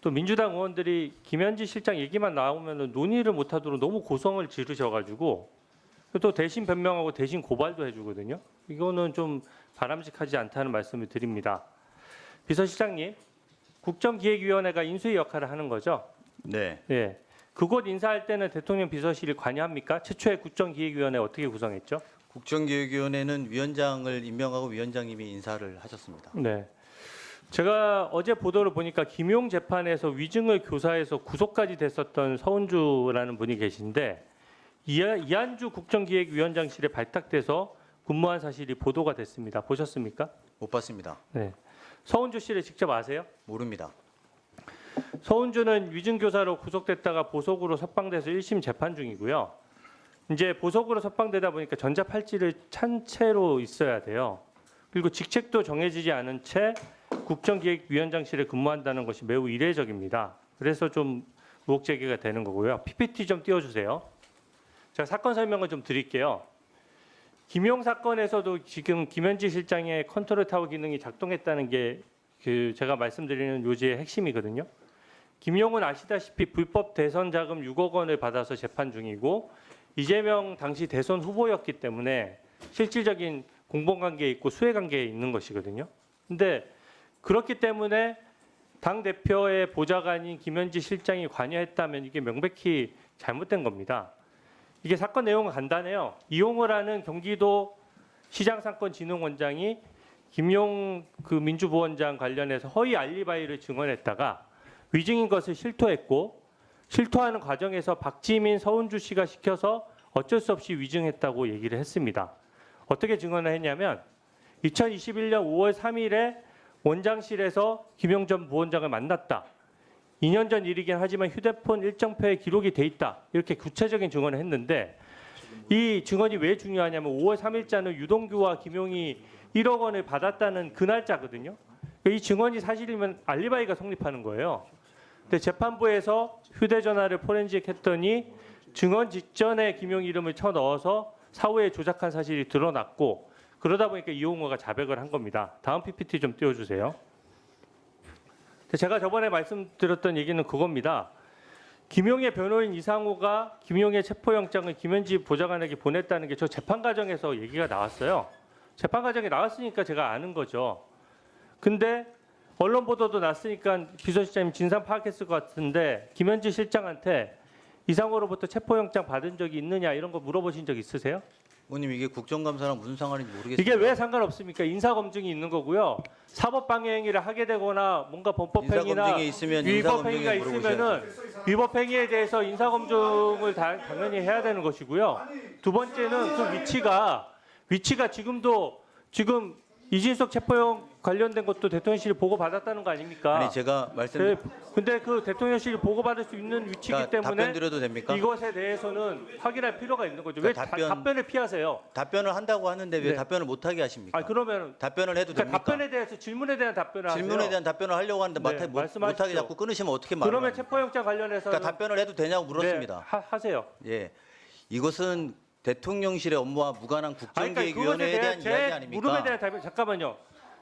또 민주당 의원들이 김현지 실장 얘기만 나오면 논의를 못하도록 너무 고성을 지르셔가지고 또 대신 변명하고 대신 고발도 해주거든요. 이거는 좀 바람직하지 않다는 말씀을 드립니다. 비서실장님, 국정기획위원회가 인수위 역할을 하는 거죠. 네. 예. 그곳 인사할 때는 대통령 비서실이 관여합니까? 최초의 국정기획위원회 어떻게 구성했죠? 국정기획위원회는 위원장을 임명하고 위원장님이 인사를 하셨습니다. 네. 제가 어제 보도를 보니까 김용 재판에서 위증을 교사해서 구속까지 됐었던 서은주라는 분이 계신데 이한주 국정기획위원장실에 발탁돼서 근무한 사실이 보도가 됐습니다. 보셨습니까? 못 봤습니다. 네. 서은주 씨를 직접 아세요? 모릅니다. 서은주는 위증교사로 구속됐다가 보석으로 석방돼서 1심 재판 중이고요. 이제 보석으로 석방되다 보니까 전자팔찌를 찬 채로 있어야 돼요. 그리고 직책도 정해지지 않은 채 국정기획위원장실에 근무한다는 것이 매우 이례적입니다. 그래서 좀 의혹 제기가 되는 거고요. PPT 좀 띄워주세요. 제가 사건 설명을 좀 드릴게요. 김용 사건에서도 지금 김현지 실장의 컨트롤 타워 기능이 작동했다는 게 그 제가 말씀드리는 요지의 핵심이거든요. 김용은 아시다시피 불법 대선 자금 6억 원을 받아서 재판 중이고 이재명 당시 대선 후보였기 때문에 실질적인 공범 관계에 있고 수혜 관계에 있는 것이거든요. 근데 그렇기 때문에 당 대표의 보좌관인 김현지 실장이 관여했다면 이게 명백히 잘못된 겁니다. 이게 사건 내용은 간단해요. 이용을 하는 경기도 시장상권진흥원장이 김용 그 민주부원장 관련해서 허위 알리바이를 증언했다가 위증인 것을 실토했고 실토하는 과정에서 박지민 서운주 씨가 시켜서 어쩔 수 없이 위증했다고 얘기를 했습니다. 어떻게 증언을 했냐면 2021년 5월 3일에 원장실에서 김용 전 부원장을 만났다. 2년 전 일이긴 하지만 휴대폰 일정표에 기록이 돼 있다. 이렇게 구체적인 증언을 했는데 이 증언이 왜 중요하냐면 5월 3일자는 유동규와 김용이 1억 원을 받았다는 그 날짜거든요. 이 증언이 사실이면 알리바이가 성립하는 거예요. 근데 재판부에서 휴대전화를 포렌식 했더니 증언 직전에 김용 이름을 쳐 넣어서 사후에 조작한 사실이 드러났고 그러다 보니까 이용호가 자백을 한 겁니다. 다음 PPT 좀 띄워주세요. 제가 저번에 말씀드렸던 얘기는 그겁니다. 김용의 변호인 이상호가 김용의 체포영장을 김현지 보좌관에게 보냈다는 게 저 재판 과정에서 얘기가 나왔어요. 재판 과정에 나왔으니까 제가 아는 거죠. 근데 언론 보도도 났으니까 비서실장님 진상 파악했을 것 같은데 김현지 실장한테 이상호로부터 체포영장 받은 적이 있느냐 이런 거 물어보신 적 있으세요? 의원님 이게 국정감사랑 무슨 상관인지 모르겠습니다. 이게 왜 상관없습니까? 인사 검증이 있는 거고요. 사법 방해 행위를 하게 되거나 뭔가 범법 행위나 인사검증이 있으면 위법 행위가 인사검증에 물어보셔야죠. 있으면은 위법 행위에 대해서 인사 검증을 다- 당연히 해야 되는 것이고요. 두 번째는 그 위치가 위치가 지금도 지금 이진석 체포영 관련된 것도 대통령실이 보고 받았다는 거 아닙니까? 아니 제가 말씀 네, 근데 그 대통령실이 보고 받을 수 있는 위치이기 그러니까 때문에 답변 드려도 됩니까? 이것에 대해서는 확인할 필요가 있는 거죠. 왜 그러니까 다- 답변- 답변을 피하세요? 답변을 한다고 하는데 왜 네. 답변을 못 하게 하십니까? 아 그러면 답변을 해도 그러니까 됩니까? 답변에 대해서 질문에 대한 답변을 하세요. 질문에 대한 답변을 하려고 하는데 네, 못- 못, 말씀하십시오. 못하게 자꾸 끊으시면 어떻게 말을 그러면? 체포영장 관련해서 그러니까 답변을 해도 되냐고 물었습니다. 네, 하, 하세요. 예, 이것은 대통령실의 업무와 무관한 그러니까 국정기획위원회에 그것에 대한 제 이야기 아닙니까? 물음에 대한 답변 잠깐만요.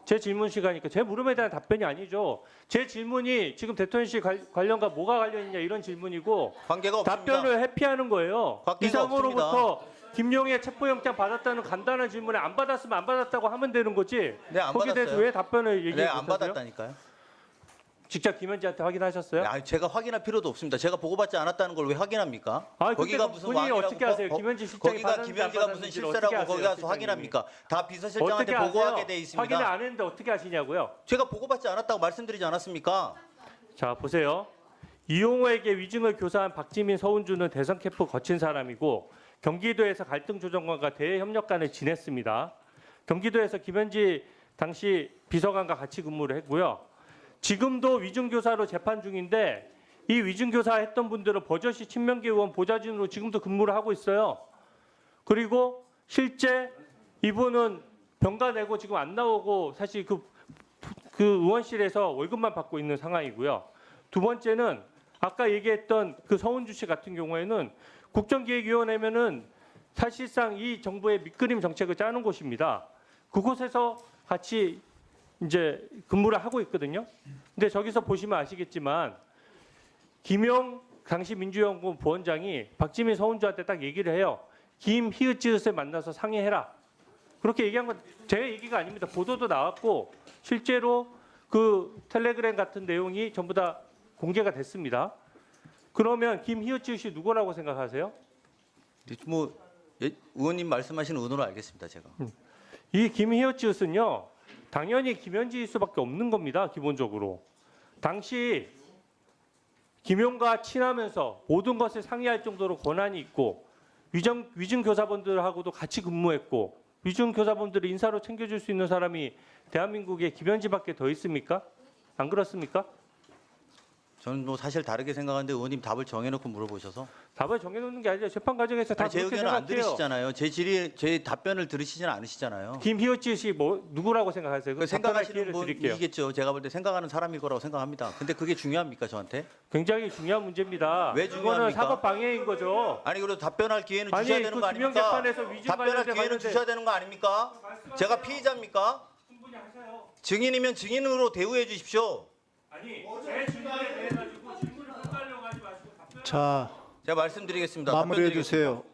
제 질문 시간이니까 제 물음에 대한 답변이 아니죠. 제 질문이 지금 대통령실 관- 관련과 뭐가 관련 있냐 이런 질문이고 관계가 없습니다. 답변을 회피하는 거예요. 이상으로부터 김용의 체포영장 받았다는 간단한 질문에 안 받았으면 안 받았다고 하면 되는 거지. 네, 안 거기에 대해서. 왜 답변을 얘기 네, 안? 받았다니까요. 직접 김현지한테 확인하셨어요? 아, 제가 확인할 필요도 없습니다. 제가 보고받지 않았다는 걸 왜 확인합니까? 아, 근데 거기가 그 무슨 본인이 왕이라고 어떻게 아세요? 거- 김현지 실장이 거기가 받았는지 김현지가 안 무슨 받았는지를 실세라고 거기 가서 확인합니까? 다 비서실장한테 보고하게? 돼 확인을 있습니다. 안 했는데 어떻게 아시냐고요? 제가 보고받지 않았다고 말씀드리지 않았습니까? 자 보세요. 이용호에게 위증을 교사한 박지민 서운주는 대선 캠프 거친 사람이고 경기도에서 갈등 조정관과 대협력관을 지냈습니다. 경기도에서 김현지 당시 비서관과 같이 근무를 했고요. 지금도 위증 교사로 재판 중인데 이 위증 교사 했던 분들은 버젓이 친명계 의원 보좌진으로 지금도 근무를 하고 있어요. 그리고 실제 이분은 병가 내고 지금 안 나오고 사실 그, 그 의원실에서 월급만 받고 있는 상황이고요. 두 번째는 아까 얘기했던 그 서운주 씨 같은 경우에는 국정기획위원회면은 사실상 이 정부의 밑그림 정책을 짜는 곳입니다. 그곳에서 같이 이제 근무를 하고 있거든요. 근데 저기서 보시면 아시겠지만 김용 당시 민주연구원 부원장이 박지민 서훈주한테 딱 얘기를 해요. 김 히읗지읒을 만나서 상의해라. 그렇게 얘기한 건 제 얘기가 아닙니다. 보도도 나왔고 실제로 그 텔레그램 같은 내용이 전부 다 공개가 됐습니다. 그러면 김 히읗지읒이 누구라고 생각하세요? 뭐 예, 의원님 말씀하시는 의도는 알겠습니다. 제가. 이 김희어치읒은요 당연히 김현지일 수밖에 없는 겁니다 기본적으로 당시 김용과 친하면서 모든 것을 상의할 정도로 권한이 있고 위정 위증 교사분들하고도 같이 근무했고 위증 교사분들을 인사로 챙겨줄 수 있는 사람이 대한민국에 김현지밖에 더 있습니까? 안 그렇습니까? 저는 뭐 사실 다르게 생각하는데 의원님 답을 정해놓고 물어보셔서 답을 정해놓는 게 아니라 재판 과정에서 다 아니, 제 그렇게 의견을 안 생각해요. 들으시잖아요. 제 질의, 제 답변을 들으시지는 않으시잖아요. 김희어치읒이 뭐 누구라고 생각하세요? 그 생각하시는. 분이겠죠. 제가 볼 때 생각하는 사람일 거라고 생각합니다. 근데 그게 중요합니까 저한테? 굉장히 중요한 문제입니다. 왜 중요합니까? 사법 방해인 거죠. 아니 그래도 답변할 기회는 아니 주셔야 되는 그 거 아닙니까? 답변할 기회는 봤는데 주셔야 되는 거 아닙니까? 제가 피의자입니까? 충분히 하세요. 증인이면 증인으로 대우해 주십시오. 아니 제 질문에 대해 가지고 질문을 헷갈려 가지 마시고 답변. 자, 제가 말씀드리겠습니다. 마무리해 답변드리겠습니다. 주세요.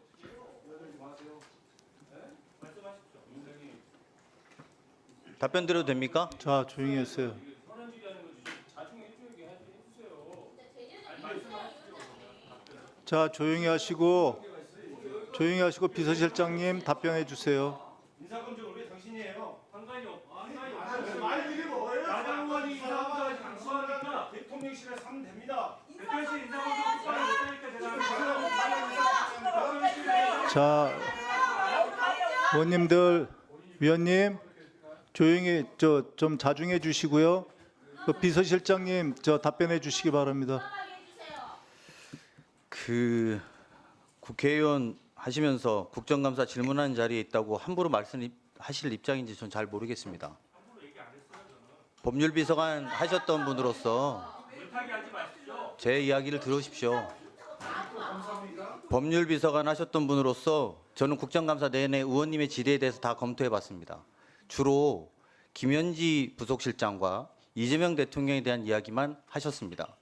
답변 드려도 됩니까? 자, 조용히 하세요. 자, 조용히 하시고 조용히 하시고 비서실장님 답변해 주세요. 인사검증을 왜 당신이 해요? 상관이 없. 상관이 없어요. 말들이 뭐예요? 나장관이 인사검증을 당신하니까 대통령실에서 하면 됩니다. 빨리 못하니까 제가. 자, 의원님들, 위원님 조용히 저 좀 자중해 주시고요. 그 비서실장님 저 답변해 주시기 바랍니다. 그 국회의원 하시면서 국정감사 질문하는 자리에 있다고 함부로 말씀하실 입장인지 전 잘 모르겠습니다. 법률비서관 하셨던 분으로서 제 이야기를 들으십시오. 법률 비서관 하셨던 분으로서 저는 국정감사 내내 의원님의 질의에 대해서 다 검토해 봤습니다. 주로 김현지 부속실장과 이재명 대통령에 대한 이야기만 하셨습니다.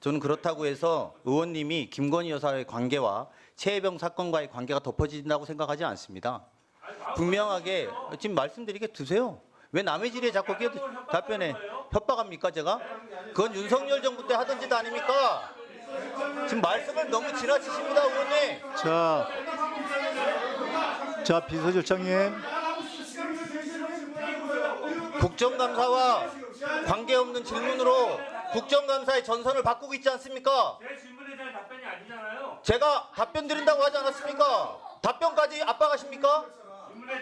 저는 그렇다고 해서 의원님이 김건희 여사의 관계와 최혜병 사건과의 관계가 덮어진다고 생각하지 않습니다. 분명하게 지금 말씀드리게 두세요. 왜 남의 질의에 자꾸 끼어 답변에 협박합니까 제가? 그건 윤석열 정부 때 하던 짓 아닙니까? 지금 말씀을 너무 지나치십니다 의원님. 자, 자 비서실장님. 국정감사와 관계없는 질문으로 국정감사의 전선을 바꾸고 있지 않습니까? 제 질문에 대한 답변이 아니잖아요. 제가 답변 드린다고 하지 않았습니까? 답변까지 압박하십니까?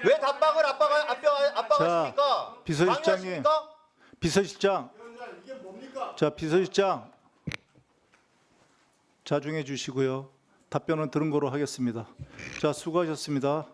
왜 답박을 압박하, 압박, 압박하십니까? 비서실장님. 방해하십니까? 비서실장. 자, 비서실장. 자중해 주시고요. 답변은 들은 거로 하겠습니다. 자, 수고하셨습니다.